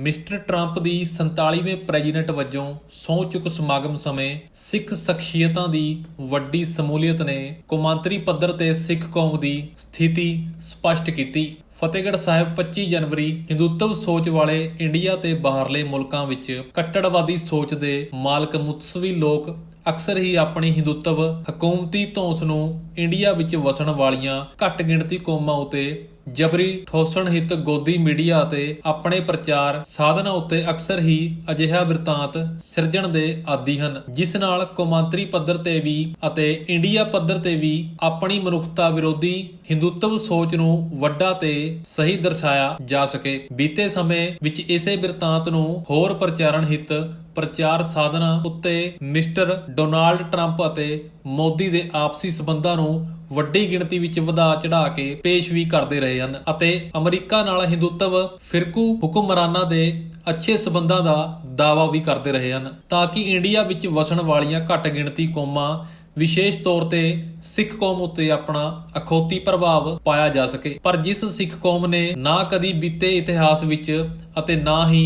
Mister Trump ਦੀ 47ਵੇਂ president ਵਜੋਂ ਸਹੁੰ ਚੁੱਕ ਸਮਾਗਮ ਸਮੇਂ ਸਿੱਖ ਸ਼ਖਸੀਅਤਾਂ ਦੀ ਵੱਡੀ ਸਮੂਲੀਅਤ ਨੇ ਕੌਮਾਂਤਰੀ ਪੱਧਰ ਤੇ ਸਿੱਖ ਕੌਮ ਦੀ ਸਥਿਤੀ ਸਪਸ਼ਟ ਕੀਤੀ। ਫਤਿਹਗੜ੍ਹ ਸਾਹਿਬ 25 ਜਨਵਰੀ ਹਿੰਦੂਤਵ ਸੋਚ ਵਾਲੇ ਇੰਡੀਆ ਤੇ ਬਾਹਰਲੇ ਮੁਲਕਾਂ ਵਿੱਚ ਕੱਟੜਵਾਦੀ ਸੋਚ ਦੇ ਮਾਲਕ ਮੁਤਸਵੀ ਲੋਕ ਅਕਸਰ ਹੀ ਆਪਣੀ ਹਿੰਦੂਤਵ ਹਕੂਮਤੀ ਧੌਂਸ ਨੂੰ ਇੰਡੀਆ ਵਿੱਚ ਵਸਣ ਵਾਲੀਆਂ ਘੱਟ ਗਿਣਤੀ ਕੌਮਾਂ ਉਤੇ ਜਬਰੀ ਠੋਸਣ ਹਿੱਤ ਗੋਦੀ ਮੀਡੀਆ ਅਤੇ ਆਪਣੇ ਪ੍ਰਚਾਰ ਸਾਧਨਾਂ ਉੱਤੇ ਅਕਸਰ ਹੀ ਅਜਿਹਾ ਬਿਰਤਾਂਤ ਸਿਰਜਣ ਦੇ ਆਦੀ ਹਨ, ਜਿਸ ਨਾਲ ਕੌਮਾਂਤਰੀ ਪੱਧਰ ਤੇ ਵੀ ਅਤੇ ਇੰਡੀਆ ਪੱਧਰ ਤੇ ਵੀ ਆਪਣੀ ਮਨੁੱਖਤਾ ਵਿਰੋਧੀ ਹਿੰਦੂਤਵ ਸੋਚ ਨੂੰ ਵੱਡਾ ਤੇ ਸਹੀ ਦਰਸਾਇਆ ਜਾ ਸਕੇ। ਬੀਤੇ ਸਮੇਂ ਵਿੱਚ ਇਸੇ ਬਿਰਤਾਂਤ ਨੂੰ ਹੋਰ ਪ੍ਰਚਾਰਨ ਹਿੱਤ ਪ੍ਰਚਾਰ ਸਾਧਨਾਂ ਉੱਤੇ ਮਿਸਟਰ ਡੋਨਾਲਡ ਟਰੰਪ ਅਤੇ ਮੋਦੀ ਦੇ ਆਪਸੀ ਸਬੰਧਾਂ ਨੂੰ ਵੱਡੀ ਗਿਣਤੀ ਵਿੱਚ ਵਧਾ ਚੜਾ ਕੇ ਪੇਸ਼ ਵੀ ਕਰਦੇ ਰਹੇ ਹਨ ਅਤੇ ਅਮਰੀਕਾ ਨਾਲ ਹਿੰਦੂਤਵ ਫਿਰਕੂ ਹੁਕਮਰਾਨਾਂ ਦੇ ਅੱਛੇ ਸਬੰਧਾਂ ਦਾ ਦਾਅਵਾ ਵੀ ਕਰਦੇ ਰਹੇ ਹਨ, ਤਾਂ ਕਿ ਇੰਡੀਆ ਵਿੱਚ ਵਸਣ ਵਾਲੀਆਂ ਘੱਟ ਗਿਣਤੀ ਕੌਮਾਂ ਵਿਸ਼ੇਸ਼ ਤੌਰ ਤੇ ਸਿੱਖ ਕੌਮ ਉੱਤੇ ਆਪਣਾ ਅਖੌਤੀ ਪ੍ਰਭਾਵ ਪਾਇਆ ਜਾ ਸਕੇ। ਪਰ ਜਿਸ ਸਿੱਖ ਕੌਮ ਨੇ ਨਾ ਕਦੀ ਬੀਤੇ ਇਤਿਹਾਸ ਵਿੱਚ ਅਤੇ ਨਾ ਹੀ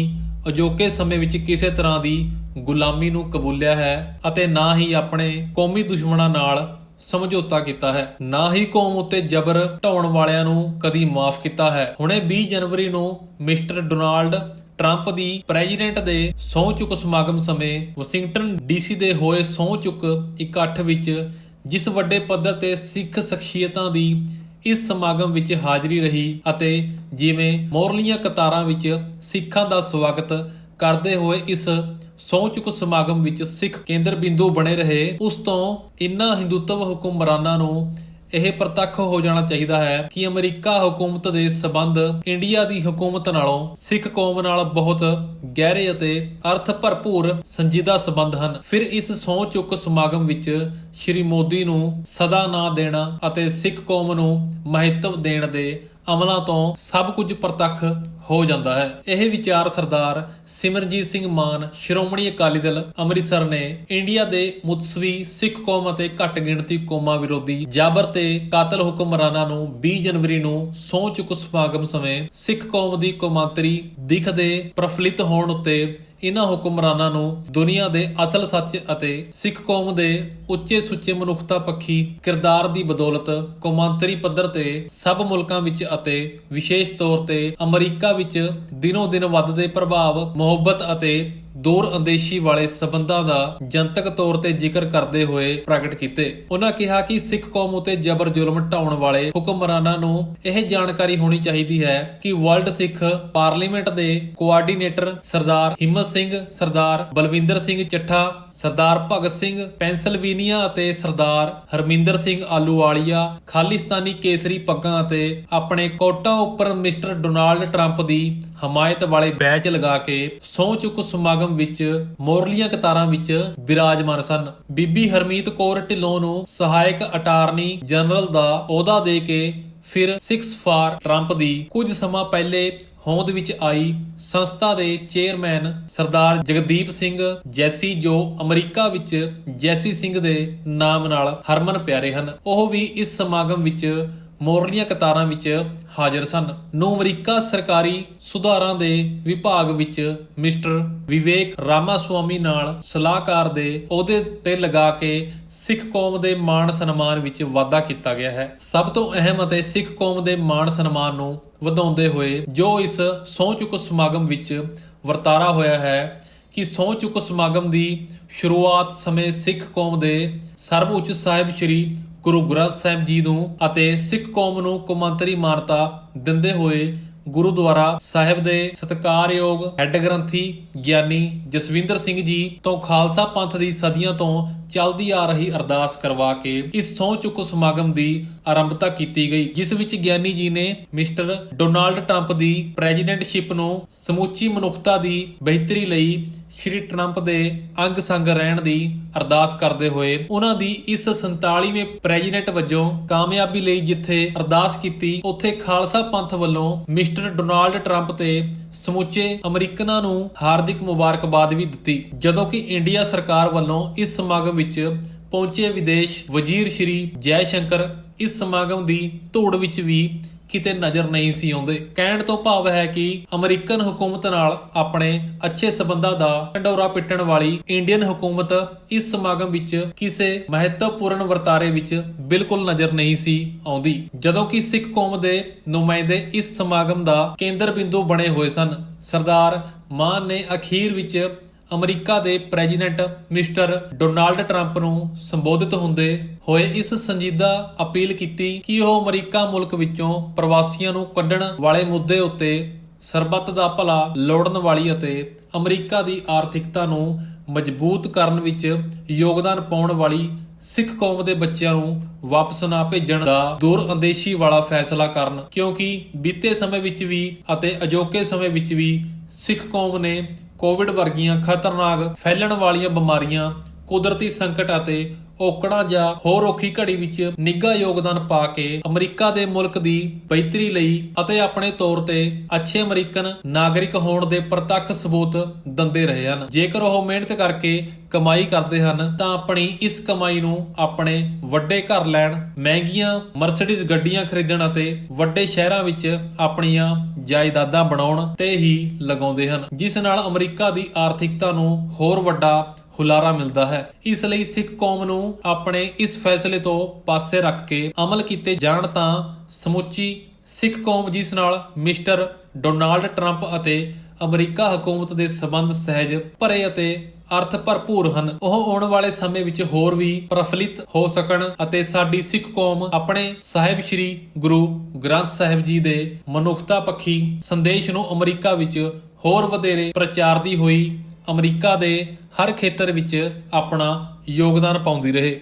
ਅਜੋਕੇ ਸਮੇਂ ਵਿੱਚ ਕਿਸੇ ਤਰ੍ਹਾਂ ਦੀ ਗੁਲਾਮੀ ਨੂੰ ਕਬੂਲਿਆ ਹੈ ਅਤੇ ਨਾ ਹੀ ਆਪਣੇ ਕੌਮੀ ਦੁਸ਼ਮਣਾਂ ਨਾਲ ਸਮਝੌਤਾ ਕੀਤਾ ਹੈ। ਨਾ ਹੀ ਕੌਮ ਉੱਤੇ ਜ਼ਬਰ ਢਾਉਣ ਵਾਲਿਆਂ ਨੂੰ ਕਦੀ ਮਾਫ ਕੀਤਾ ਹੈ। ਹੁਣੇ 20 ਜਨਵਰੀ ਨੂੰ ਮਿਸਟਰ ਡੋਨਾਲਡ ਟਰੰਪ ਦੀ ਪ੍ਰੈਜ਼ੀਡੈਂਟ ਦੇ ਸਹੁੰ ਚੁੱਕ ਸਮਾਗਮ ਸਮੇਂ ਵਾਸ਼ਿੰਗਟਨ ਡੀਸੀ ਦੇ ਹੋਏ ਸਹੁੰ ਚੁੱਕ ਇਕੱਠ ਵਿੱਚ ਜਿਸ ਵੱਡੇ ਪੱਧਰ ਤੇ ਸਿੱਖ ਸ਼ਖਸੀਅਤਾਂ ਦੀ ਇਸ ਸਮਾਗਮ ਵਿੱਚ ਹਾਜ਼ਰੀ ਰਹੀ ਅਤੇ ਜਿਵੇਂ ਮੋਰਲੀਆਂ ਕਤਾਰਾਂ ਵਿੱਚ ਸਿੱਖਾਂ ਦਾ ਸਵਾਗਤ ਕਰਦੇ ਹੋਏ ਇਸ ਸਹੁੰ ਚੁੱਕ ਸਮਾਗਮ ਵਿੱਚ ਸਿੱਖ ਕੇਂਦਰ ਬਿੰਦੂ ਬਣੇ ਰਹੇ, ਉਸ ਤੋਂ ਇਨ੍ਹਾਂ ਹਿੰਦੂਤਵ ਹੁਕਮਰਾਨਾਂ ਨੂੰ ਇਹ ਪ੍ਰਤੱਖ ਹੋ ਜਾਣਾ ਚਾਹੀਦਾ ਹੈ ਕਿ ਅਮਰੀਕਾ ਹਕੂਮਤ ਦੇ ਸਬੰਧ ਇੰਡੀਆ ਦੀ ਹਕੂਮਤ ਨਾਲੋਂ ਸਿੱਖ ਕੌਮ ਨਾਲ ਬਹੁਤ ਗਹਿਰੇ ਅਤੇ ਅਰਥ ਭਰਪੂਰ ਸੰਜੀਦਾ ਸਬੰਧ ਹਨ। ਫਿਰ ਇਸ ਸਹੁੰ ਚੁੱਕ ਸਮਾਗਮ ਵਿੱਚ ਸ਼੍ਰੀ ਮੋਦੀ ਨੂੰ ਸਦਾ ਨਾ ਦੇਣਾ ਅਤੇ ਸਿੱਖ ਕੌਮ ਨੂੰ ਮਹੱਤਵ ਦੇਣ ਦੇ ਅਮਲਾਂ ਤੋਂ ਸਭ ਕੁਝ ਪ੍ਰਤੱਖ ਹੋ ਜਾਂਦਾ ਹੈ। ਇਹ ਵਿਚਾਰ ਸਰਦਾਰ ਸਿਮਰਜੀਤ ਸਿੰਘ ਮਾਨ, ਸ਼੍ਰੋਮਣੀ ਅਕਾਲੀ ਦਲ ਅੰਮ੍ਰਿਤਸਰ ਨੇ ਇੰਡੀਆ ਦੇ ਮੁਤਸਵੀ ਸਿੱਖ ਕੌਮ ਅਤੇ ਘੱਟ ਗਿਣਤੀ ਕੌਮਾਂ ਵਿਰੋਧੀ ਜਾਬਰ ਤੇ ਕਾਤਲ ਹੁਕਮਰਾਨਾਂ ਨੂੰ 20 ਜਨਵਰੀ ਨੂੰ ਸਹੁੰ ਚੁੱਕ ਸਮਾਗਮ ਸਮੇਂ ਸਿੱਖ ਕੌਮ ਦੀ ਕੌਮਾਂਤਰੀ ਦਿਖ ਦੇ ਪ੍ਰਫੁੱਲਿਤ ਹੋਣ ਉੱਤੇ ਇਹਨਾਂ ਹੁਕਮਰਾਨਾਂ ਨੂੰ ਦੁਨੀਆ ਦੇ ਅਸਲ ਸੱਚ ਅਤੇ ਸਿੱਖ ਕੌਮ ਦੇ ਉੱਚੇ ਸੁੱਚੇ ਮਨੁੱਖਤਾ ਪੱਖੀ ਕਿਰਦਾਰ ਦੀ ਬਦੌਲਤ ਕੌਮਾਂਤਰੀ ਪੱਧਰ ਤੇ ਸਭ ਮੁਲਕਾਂ ਵਿੱਚ ਅਤੇ ਵਿਸ਼ੇਸ਼ ਤੌਰ ਤੇ ਅਮਰੀਕਾ ਵਿੱਚ ਦਿਨੋ ਦਿਨ ਵੱਧਦੇ ਪ੍ਰਭਾਵ, ਮੁਹੱਬਤ ਅਤੇ ਦੂਰ ਅੰਦੇਸ਼ੀ ਵਾਲੇ ਸਬੰਧਾਂ ਦਾ ਜਨਤਕ ਤੌਰ ਤੇ ਜ਼ਿਕਰ ਕਰਦੇ ਹੋਏ ਪ੍ਰਗਟ ਕੀਤੇ। ਉਹਨਾਂ ਕਿਹਾ ਕਿ ਸਿੱਖ ਕੌਮ ਉਤੇ ਜ਼ਬਰ ਜ਼ੁਲਮ ਢਾਉਣ ਵਾਲੇ ਹੁਕਮਰਾਨਾਂ ਨੂੰ ਇਹ ਜਾਣਕਾਰੀ ਹੋਣੀ ਚਾਹੀਦੀ ਹੈ ਕਿ ਵਰਲਡ ਸਿੱਖ ਪਾਰਲੀਮੈਂਟ ਦੇ ਕੋਆਰਡੀਨੇਟਰ ਸਰਦਾਰ ਹਿੰਮਤ ਸਿੰਘ, ਸਰਦਾਰ ਬਲਵਿੰਦਰ ਸਿੰਘ ਚੱਠਾ, ਸਰਦਾਰ ਭਗਤ ਸਿੰਘ ਪੈਂਸਲਵੇਨੀਆ ਅਤੇ ਸਰਦਾਰ ਹਰਮਿੰਦਰ ਸਿੰਘ ਆਲੂਵਾਲੀਆ, ਖਾਲਿਸਤਾਨੀ ਕੇਸਰੀ ਪੱਗਾਂ ਅਤੇ ਆਪਣੇ ਕੋਟਾ ਉੱਪਰ ਮਿਸਟਰ ਡੋਨਾਲਡ ਟਰੰਪ ਦੀ ਹਮਾਇਤ ਵਾਲੇ ਬੈਚ ਲਗਾ ਕੇ ਸਹੁੰ ਚੁੱਕ ਸਮਾਗਮ ਵਿੱਚ ਮੋਰਲੀਆਂ ਕਤਾਰਾਂ ਵਿੱਚ ਬਿਰਾਜਮਾਨ ਸਨ। ਬੀਬੀ ਹਰਮੀਤ ਕੌਰ ਢਿੱਲੋਂ ਨੂੰ ਸਹਾਇਕ ਅਟਾਰਨੀ ਜਨਰਲ ਦਾ ਅਹੁਦਾ ਦੇ ਕੇ ਫਿਰ 6 ਫਾਰ ਟਰੰਪ ਦੀ ਕੁਝ ਸਮਾਂ ਪਹਿਲੇ ਹੋਂਦ ਵਿੱਚ ਆਈ ਸੰਸਥਾ ਦੇ ਚੇਅਰਮੈਨ ਸਰਦਾਰ ਜਗਦੀਪ ਸਿੰਘ ਜੈਸੀ, ਜੋ ਅਮਰੀਕਾ ਵਿੱਚ ਜੈਸੀ ਸਿੰਘ ਦੇ ਨਾਮ ਨਾਲ ਹਰਮਨ ਪਿਆਰੇ ਹਨ। ਉਹ ਵੀ ਇਸ ਸਮਾਗਮ ਵਿੱਚ ਮੋਰਲੀਆਂ ਕਤਾਰਾਂ ਵਿੱਚ ਹਾਜ਼ਰ ਸਨ। ਨੂੰ ਅਮਰੀਕਾ ਸਰਕਾਰੀ ਸੁਧਾਰਾਂ ਦੇ ਵਿਭਾਗ ਵਿੱਚ ਮਿਸਟਰ ਵਿਵੇਕ ਰਾਮਾਸਵਾਮੀ ਨਾਲ ਸਲਾਹਕਾਰ ਦੇ ਅਹੁਦੇ ਤੇ ਲਗਾ ਕੇ ਸਿੱਖ ਕੌਮ ਦੇ ਮਾਣ ਸਨਮਾਨ ਵਿੱਚ ਵਾਧਾ ਕੀਤਾ ਗਿਆ ਹੈ। ਸਭ ਤੋਂ ਅਹਿਮ ਅਤੇ ਸਿੱਖ ਕੌਮ ਦੇ ਮਾਣ ਸਨਮਾਨ ਨੂੰ ਵਧਾਉਂਦੇ ਹੋਏ ਜੋ ਇਸ ਸਹੁੰ ਚੁੱਕ ਸਮਾਗਮ ਵਿੱਚ ਵਰਤਾਰਾ ਹੋਇਆ ਹੈ ਕਿ ਸਹੁੰ ਚੁੱਕ ਸਮਾਗਮ ਦੀ ਸ਼ੁਰੂਆਤ ਸਮੇਂ ਸਿੱਖ ਕੌਮ ਦੇ ਸਰਵਉੱਚ ਸਾਹਿਬ ਸ੍ਰੀ ਗੁਰੂ ਗ੍ਰੰਥ ਸਾਹਿਬ ਜੀ ਨੂੰ ਅਤੇ ਸਿੱਖ ਕੌਮ ਨੂੰ ਕੌਮਾਂਤਰੀ ਮਾਨਤਾ ਦਿੰਦੇ ਹੋਏ ਗੁਰਦੁਆਰਾ ਸਾਹਿਬ ਦੇ ਸਤਿਕਾਰਯੋਗ ਹੈੱਡ ਗ੍ਰੰਥੀ ਗਿਆਨੀ ਜਸਵਿੰਦਰ ਸਿੰਘ ਜੀ ਤੋਂ ਖਾਲਸਾ ਪੰਥ ਦੀ ਸਦੀਆਂ ਤੋਂ ਚੱਲਦੀ ਆ ਰਹੀ ਅਰਦਾਸ ਕਰਵਾ ਕੇ ਇਸ ਸਹੁੰ ਚੁੱਕ ਸਮਾਗਮ ਦੀ ਆਰੰਭਤਾ ਕੀਤੀ ਗਈ, ਜਿਸ ਵਿੱਚ ਗਿਆਨੀ ਜੀ ਨੇ ਮਿਸਟਰ ਡੋਨਾਲਡ ਟਰੰਪ ਦੀ ਪ੍ਰੈਜ਼ੀਡੈਂਟਸ਼ਿਪ ਨੂੰ ਸਮੁੱਚੀ ਮਨੁੱਖਤਾ ਦੀ ਬਿਹਤਰੀ ਲਈ ਸ਼੍ਰੀ ਟਰੰਪ ਦੇ ਅੰਗ ਸੰਗ ਰਹਿਣ ਦੀ ਅਰਦਾਸ ਕਰਦੇ ਹੋਏ ਉਹਨਾਂ ਦੀ ਇਸ 47ਵੇਂ ਪ੍ਰੈਜ਼ੀਡੈਂਟ ਵਜੋਂ ਕਾਮਯਾਬੀ ਲਈ ਜਿੱਥੇ ਅਰਦਾਸ ਕੀਤੀ, ਉੱਥੇ ਖਾਲਸਾ ਪੰਥ ਵੱਲੋਂ ਮਿਸਟਰ ਡੋਨਾਲਡ ਟਰੰਪ ਤੇ ਸਮੁੱਚੇ ਅਮਰੀਕਨਾਂ ਨੂੰ ਹਾਰਦਿਕ ਮੁਬਾਰਕਬਾਦ ਵੀ ਦਿੱਤੀ। ਜਦੋਂ ਕਿ ਇੰਡੀਆ ਸਰਕਾਰ ਵੱਲੋਂ ਇਸ ਸਮਾਗਮ ਵਿੱਚ ਪਹੁੰਚੇ ਵਿਦੇਸ਼ ਵਜ਼ੀਰ ਸ਼੍ਰੀ ਜੈ ਸ਼ੰਕਰ ਇਸ ਸਮਾਗਮ ਦੀ ਧੂੜ ਵਿੱਚ ਵੀ ਕਿਤੇ ਨਜ਼ਰ ਨਹੀਂ ਸੀ ਆਉਂਦੇ। ਕਹਿਣ ਤੋਂ ਭਾਵ ਹੈ ਕਿ ਅਮਰੀਕਨ ਹਕੂਮਤ ਨਾਲ ਆਪਣੇ ਅੱਛੇ ਸਬੰਧਾਂ ਦਾ ਢੰਡੋਰਾ ਪਿੱਟਣ ਵਾਲੀ ਇੰਡੀਅਨ ਹਕੂਮਤ ਇਸ ਸਮਾਗਮ ਵਿੱਚ ਕਿਸੇ ਮਹੱਤਵਪੂਰਨ ਵਰਤਾਰੇ ਵਿੱਚ ਬਿਲਕੁਲ ਨਜ਼ਰ ਨਹੀਂ ਸੀ ਆਉਂਦੀ। ਜਦੋਂ ਕਿ ਸਿੱਖ ਕੌਮ ਦੇ ਨੁਮਾਇੰਦੇ ਇਸ ਸਮਾਗਮ ਦਾ ਕੇਂਦਰ ਬਿੰਦੂ ਬਣੇ ਹੋਏ ਸਨ, ਸਰਦਾਰ ਮਾਨ ਨੇ ਅਖੀਰ ਵਿੱਚ ਅਮਰੀਕਾ ਦੇ ਪ੍ਰੈਜ਼ੀਡੈਂਟ ਮਿਸਟਰ ਡੋਨਾਲਡ ਟਰੰਪ ਨੂੰ ਸੰਬੋਧਿਤ ਹੁੰਦੇ ਹੋਏ ਇਸ ਸੰਜੀਦਾ ਅਪੀਲ ਕੀਤੀ ਕਿ ਉਹ ਅਮਰੀਕਾ ਮੁਲਕ ਵਿੱਚੋਂ ਪ੍ਰਵਾਸੀਆਂ ਨੂੰ ਕੱਢਣ ਵਾਲੇ ਮੁੱਦੇ ਉੱਤੇ ਸਰਬੱਤ ਦਾ ਭਲਾ ਲੋੜਨ ਵਾਲੀ ਅਤੇ ਅਮਰੀਕਾ ਦੀ ਆਰਥਿਕਤਾ ਨੂੰ ਮਜ਼ਬੂਤ ਕਰਨ ਵਿੱਚ ਯੋਗਦਾਨ ਪਾਉਣ ਵਾਲੀ ਸਿੱਖ ਕੌਮ ਦੇ ਬੱਚਿਆਂ ਨੂੰ ਵਾਪਸ ਨਾ ਭੇਜਣ ਦਾ ਦੂਰ ਅੰਦੇਸ਼ੀ ਵਾਲਾ ਫੈਸਲਾ ਕਰਨ ਕਿਉਂਕਿ ਬੀਤੇ ਸਮੇਂ ਵਿੱਚ ਵੀ ਅਤੇ ਅਜੋਕੇ ਸਮੇਂ ਵਿੱਚ ਵੀ ਸਿੱਖ ਕੌਮ ਨੇ ਕੋਵਿਡ ਵਰਗੀਆਂ ਖਤਰਨਾਕ ਫੈਲਣ ਵਾਲੀਆਂ ਬਿਮਾਰੀਆਂ ਕੁਦਰਤੀ ਸੰਕਟ ਅਤੇ ਔਕੜਾਂ ਜਾਂ ਹੋਰ ਔਖੀ ਘੜੀ ਵਿੱਚ ਨਿੱਘਾ ਯੋਗਦਾਨ ਪਾ ਕੇ ਅਮਰੀਕਾ ਦੇ ਮੁਲਕ ਦੀ ਬਿਹਤਰੀ ਲਈ ਅਤੇ ਆਪਣੇ ਤੌਰ ਤੇ ਅੱਛੇ ਅਮਰੀਕਨ ਨਾਗਰਿਕ ਹੋਣ ਦੇ ਪ੍ਰਤੱਖ ਸਬੂਤ ਦਿੰਦੇ ਰਹੇ ਹਨ। ਜੇਕਰ ਉਹ ਮਿਹਨਤ ਕਰਕੇ ਕਮਾਈ ਕਰਦੇ ਹਨ, ਤਾਂ ਆਪਣੀ ਇਸ ਕਮਾਈ ਨੂੰ ਆਪਣੇ ਵੱਡੇ ਘਰ ਲੈਣ, ਮਹਿੰਗੀਆਂ ਮਰਸੀਡੀਜ਼ ਗੱਡੀਆਂ ਖਰੀਦਣ ਅਤੇ ਵੱਡੇ ਸ਼ਹਿਰਾਂ ਵਿੱਚ ਆਪਣੀਆਂ ਜਾਇਦਾਦਾਂ ਬਣਾਉਣ ਤੇ ਹੀ ਲਗਾਉਂਦੇ ਹਨ, ਜਿਸ ਨਾਲ ਅਮਰੀਕਾ ਦੀ ਆਰਥਿਕਤਾ ਨੂੰ ਹੋਰ ਵੱਡਾ ਹੁਲਾਰਾ ਮਿਲਦਾ ਹੈ। ਇਸ ਲਈ ਸਿੱਖ ਕੌਮ ਨੂੰ ਆਪਣੇ ਇਸ ਫੈਸਲੇ ਤੋਂ ਪਾਸੇ ਰੱਖ ਕੇ ਅਮਲ ਕੀਤੇ ਜਾਣ ਤਾਂ ਸਮੁੱਚੀ ਸਿੱਖ ਕੌਮ ਜਿਸ ਨਾਲ ਮਿਸਟਰ ਡੋਨਾਲਡ ਟਰੰਪ ਅਤੇ ਅਮਰੀਕਾ ਹਕੂਮਤ ਦੇ ਸਬੰਧ ਸਹਿਜ ਭਰੇ ਅਤੇ ਅਰਥ ਭਰਪੂਰ ਹਨ, ਉਹ ਆਉਣ ਵਾਲੇ ਸਮੇਂ ਵਿੱਚ ਹੋਰ ਵੀ ਪ੍ਰਫੁੱਲਿਤ ਹੋ ਸਕਣ ਅਤੇ ਸਾਡੀ ਸਿੱਖ ਕੌਮ ਆਪਣੇ ਸਾਹਿਬ ਸ੍ਰੀ ਗੁਰੂ ਗ੍ਰੰਥ ਸਾਹਿਬ ਜੀ ਦੇ ਮਨੁੱਖਤਾ ਪੱਖੀ ਸੰਦੇਸ਼ ਨੂੰ ਅਮਰੀਕਾ ਵਿੱਚ ਹੋਰ ਵਧੇਰੇ ਪ੍ਰਚਾਰ ਦੀ ਹੋਈ ਅਮਰੀਕਾ ਦੇ ਹਰ ਖੇਤਰ ਵਿੱਚ ਆਪਣਾ ਯੋਗਦਾਨ ਪਾਉਂਦੀ ਰਹੇ।